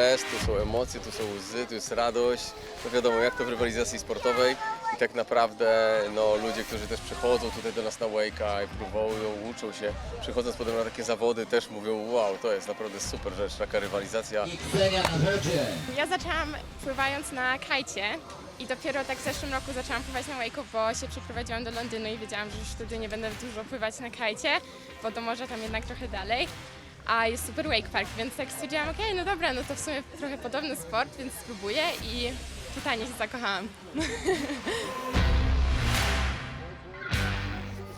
stres, tu są emocje, tu są łzy, tu jest radość. No wiadomo, jak to w rywalizacji sportowej i tak naprawdę no, ludzie, którzy też przychodzą tutaj do nas na Wake'a i próbują, uczą się, przychodząc potem na takie zawody też mówią wow, to jest naprawdę super rzecz, taka rywalizacja. I Ksenia na wodzie. Ja zaczęłam pływając na kajcie i dopiero tak w zeszłym roku zaczęłam pływać na wake'u, bo się przeprowadziłam do Londynu i wiedziałam, że już wtedy nie będę dużo pływać na kajcie, bo do morza tam jednak trochę dalej. A jest super wake park, więc tak stwierdziłam, okej, no dobra, no to w sumie trochę podobny sport, więc spróbuję i totalnie się zakochałam.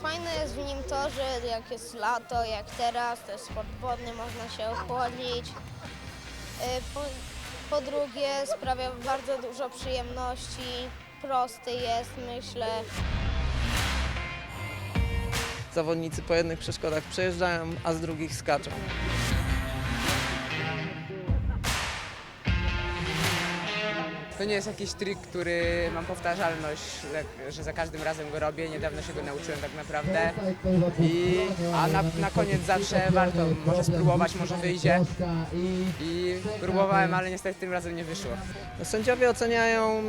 Fajne jest w nim to, że jak jest lato, jak teraz, to jest sport wodny, można się ochłodzić. Y, Po, po drugie sprawia bardzo dużo przyjemności, prosty jest, myślę. Zawodnicy po jednych przeszkodach przejeżdżają, a z drugich skaczą. To nie jest jakiś trik, który mam powtarzalność, że- za każdym razem go robię. Niedawno się go nauczyłem tak naprawdę. I, a na, na koniec zawsze warto, może spróbować, może wyjdzie. I próbowałem, ale niestety tym razem nie wyszło. Sędziowie oceniają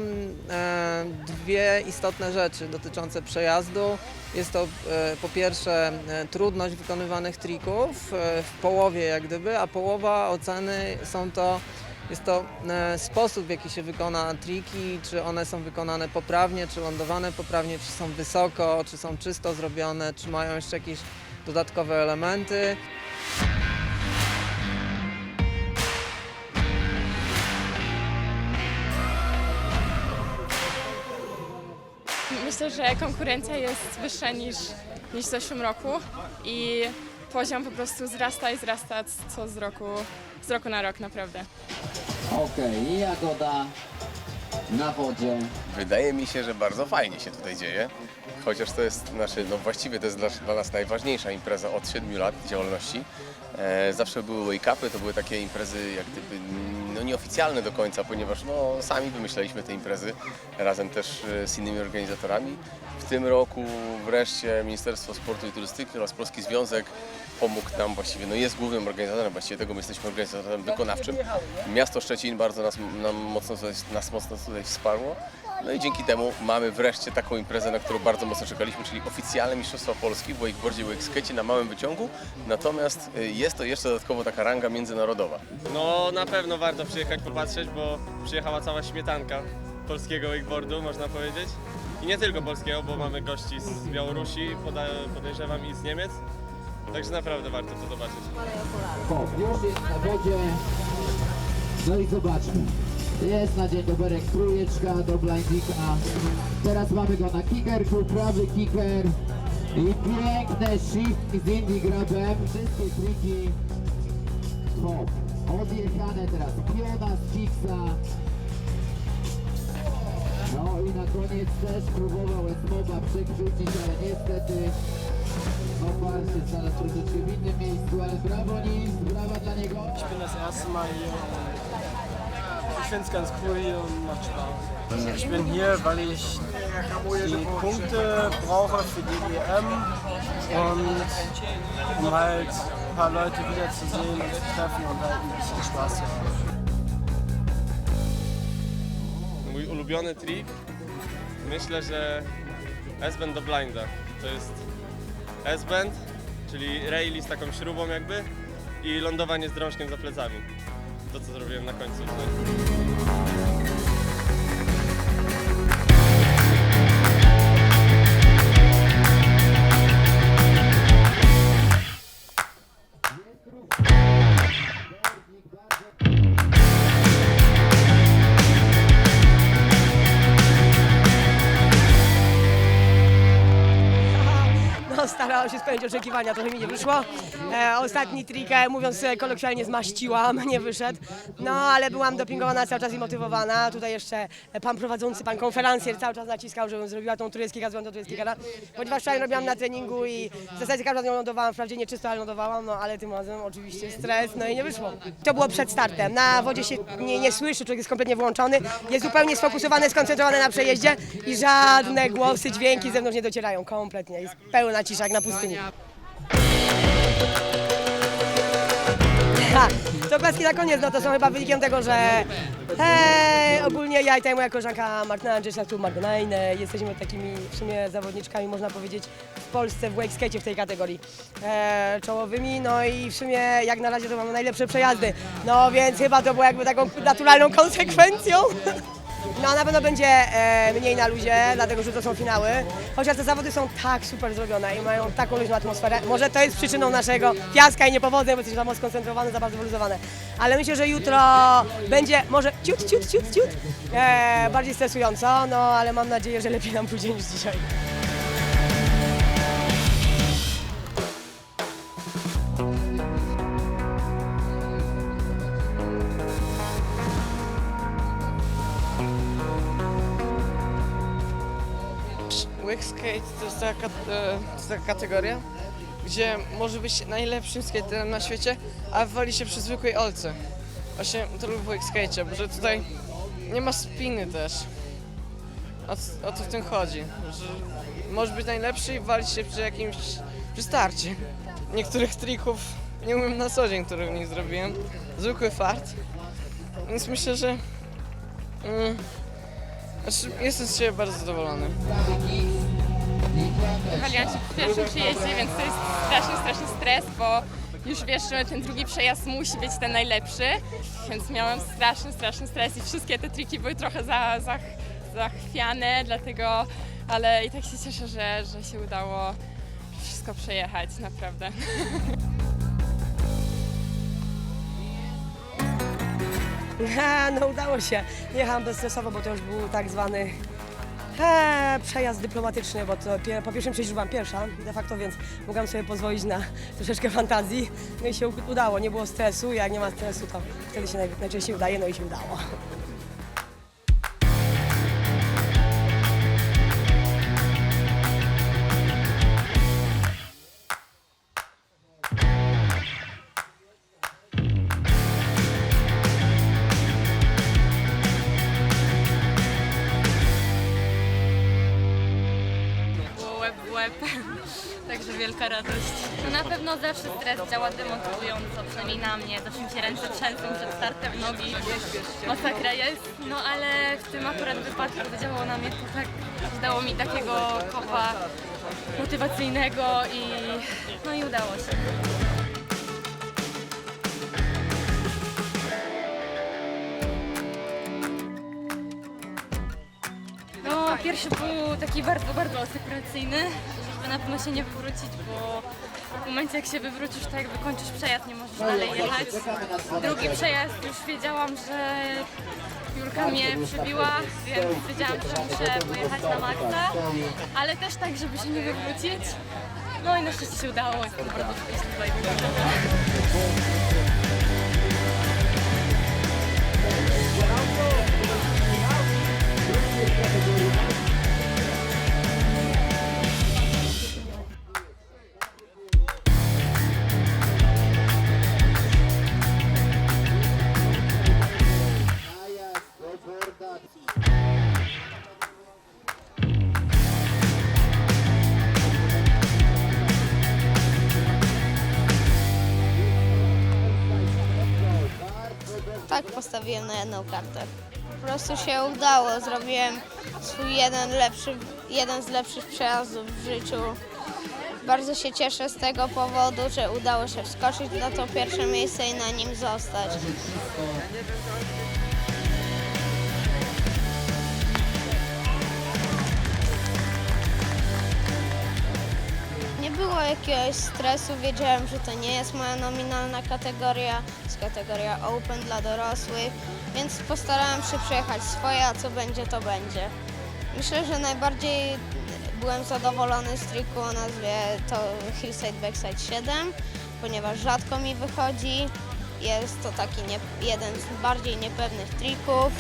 e, dwie istotne rzeczy dotyczące przejazdu. Jest to e, po pierwsze e, trudność wykonywanych trików e, w połowie jak gdyby, a połowa oceny są to jest to e, sposób w jaki się wykona triki, czy one są wykonane poprawnie, czy lądowane poprawnie, czy są wysoko, czy są czysto zrobione, czy mają jeszcze jakieś dodatkowe elementy. Myślę, że konkurencja jest wyższa niż, niż w zeszłym roku i poziom po prostu wzrasta i wzrasta co z roku, z roku na rok naprawdę. Okej, i Jagoda na wodzie. Wydaje mi się, że bardzo fajnie się tutaj dzieje, chociaż to jest, znaczy, no właściwie to jest dla, dla nas najważniejsza impreza od 7 lat działalności. E, zawsze były wake-upy, to były takie imprezy jak gdyby no, nieoficjalne do końca, ponieważ no, sami wymyśleliśmy te imprezy razem też e, z innymi organizatorami. W tym roku wreszcie Ministerstwo Sportu i Turystyki oraz Polski Związek pomógł nam właściwie, no jest głównym organizatorem właściwie tego, my jesteśmy organizatorem wykonawczym. Miasto Szczecin bardzo nas, nam mocno, nas mocno tutaj wsparło. No i dzięki temu mamy wreszcie taką imprezę, na którą bardzo mocno czekaliśmy, czyli oficjalne Mistrzostwa Polski w wakeboardzie i wakeskecie na małym wyciągu. Natomiast y, jest to jeszcze dodatkowo taka ranga międzynarodowa. No na pewno warto przyjechać popatrzeć, bo przyjechała cała śmietanka polskiego wakeboardu, można powiedzieć. I nie tylko polskiego, bo mamy gości z Białorusi, podejrzewam i z Niemiec. Także naprawdę warto to zobaczyć. Hop, już jest na wodzie. No i zobaczmy. Jest na dzień doberek trójeczka do blindika. Teraz mamy go na kickerku, prawy kicker. I piękne shift z indie grabem. Wszystkie triki. Hop. Odjechane teraz piona z Fixa. No i na koniec też próbował Esmoba przechwycić, ale niestety Opar się znalazł troszeczkę w innym miejscu, ale brawo Nils, brawa dla niego. Ich bin das erste ich finde es ganz cool hier und macht Spaß. Ich bin hier, weil ich die Punkte brauche für die EM und um halt ein paar Leute wiederzusehen und zu treffen und halt ein bisschen Spaß zu haben. Mój ulubiony trik, myślę, że S-bend do blinda. To jest S-bend, czyli raili z taką śrubą jakby i lądowanie z drążkiem za plecami. To co zrobiłem na końcu starałam się spełnić oczekiwania, trochę mi nie wyszło. E, ostatni trik, e, mówiąc e, kolokwialnie, zmaściłam, nie wyszedł. No, ale byłam dopingowana cały czas i motywowana. Tutaj jeszcze pan prowadzący, pan konferencjer cały czas naciskał, żebym zrobiła tą tureckiego, zrobiłam tą tureckiego. Ponieważ wczoraj robiłam na treningu i w zasadzie każdy ją lądowałam, wprawdzie nie czysto, ale lądowałam, no ale tym razem oczywiście stres, no i nie wyszło. To było przed startem. Na wodzie się nie, nie słyszy, człowiek jest kompletnie włączony, jest zupełnie sfokusowany, skoncentrowany na przejeździe i żadne głosy, dźwięki z zewnątrz nie docierają kompletnie. Jest pełna cisza jak na pustyni. Ha, to klaski na koniec, no to są chyba wynikiem tego, że hej, ogólnie ja i ta moja koleżanka Martyna Andrzejczak, tu Margonajne, jesteśmy takimi w sumie zawodniczkami, można powiedzieć, w Polsce w wake skate w tej kategorii e, czołowymi, no i w sumie jak na razie to mamy najlepsze przejazdy, no więc chyba to było jakby taką naturalną konsekwencją. No na pewno będzie e, mniej na luzie, dlatego że to są finały. Chociaż te zawody są tak super zrobione i mają taką luźną atmosferę. Może to jest przyczyną naszego fiaska i niepowodzeń, bo jesteśmy za mocno skoncentrowane, za bardzo wyluzowane. Ale myślę, że jutro będzie może ciut, ciut, ciut, ciut e, bardziej stresująco, no ale mam nadzieję, że lepiej nam pójdzie niż dzisiaj. Skate to jest, taka, e, to jest taka kategoria, gdzie może być najlepszym skaterem na świecie, a wali się przy zwykłej olce. Właśnie to lubię w bo że tutaj nie ma spiny też. O, o w tym chodzi? Że możesz być najlepszy i walić się przy jakimś przy starcie. Niektórych trików nie umiem na co dzień, które w nich zrobiłem. Zwykły fart. Więc myślę, że mm, znaczy, jestem z siebie bardzo zadowolony. Waliłam się w pierwszym przyjeździe, więc to jest straszny, straszny stres, bo już wiesz, że ten drugi przejazd musi być ten najlepszy, więc miałam straszny, straszny stres i wszystkie te triki były trochę za, za, zachwiane, dlatego, ale i tak się cieszę, że, że się udało wszystko przejechać, naprawdę. Ha, no udało się. Jechałam bezstresowo, bo to już był tak zwany przejazd dyplomatyczny, bo to pie, po pierwszym przejściu byłam pierwsza de facto, więc mogłam sobie pozwolić na troszeczkę fantazji. No i się udało, nie było stresu, jak nie ma stresu, to wtedy się naj, najczęściej udaje, no i się udało. Radość. No na pewno zawsze stres działa demotywująco, przynajmniej na mnie. Zawsze mi się ręce trzęsą przed startem nogi, masakra jest. No ale w tym akurat wypadku zadziałało na mnie to tak, dało mi takiego kopa motywacyjnego i no i udało się. No, pierwszy był taki bardzo, bardzo asekuracyjny, żeby na pewno się nie wywrócić, bo w momencie jak się wywrócisz, to jakby kończysz przejazd, nie możesz dalej jechać. Drugi przejazd już wiedziałam, że Julka mnie przybiła, więc wiedziałam, że muszę pojechać na maksa, ale też tak, żeby się nie wywrócić. No i na szczęście się udało, jestem bardzo szczęśliwa i zadowolona. Tak postawiłem na jedną kartę. Po prostu się udało. Zrobiłem swój jeden, lepszy, jeden z lepszych przejazdów w życiu. Bardzo się cieszę z tego powodu, że udało się wskoczyć na to pierwsze miejsce i na nim zostać. Było jakiegoś stresu, wiedziałem, że to nie jest moja nominalna kategoria, jest kategoria Open dla dorosłych, więc postarałem się przejechać swoje, a co będzie, to będzie. Myślę, że najbardziej byłem zadowolony z triku o nazwie to Hillside Backside 7, ponieważ rzadko mi wychodzi. Jest to taki nie, jeden z bardziej niepewnych trików.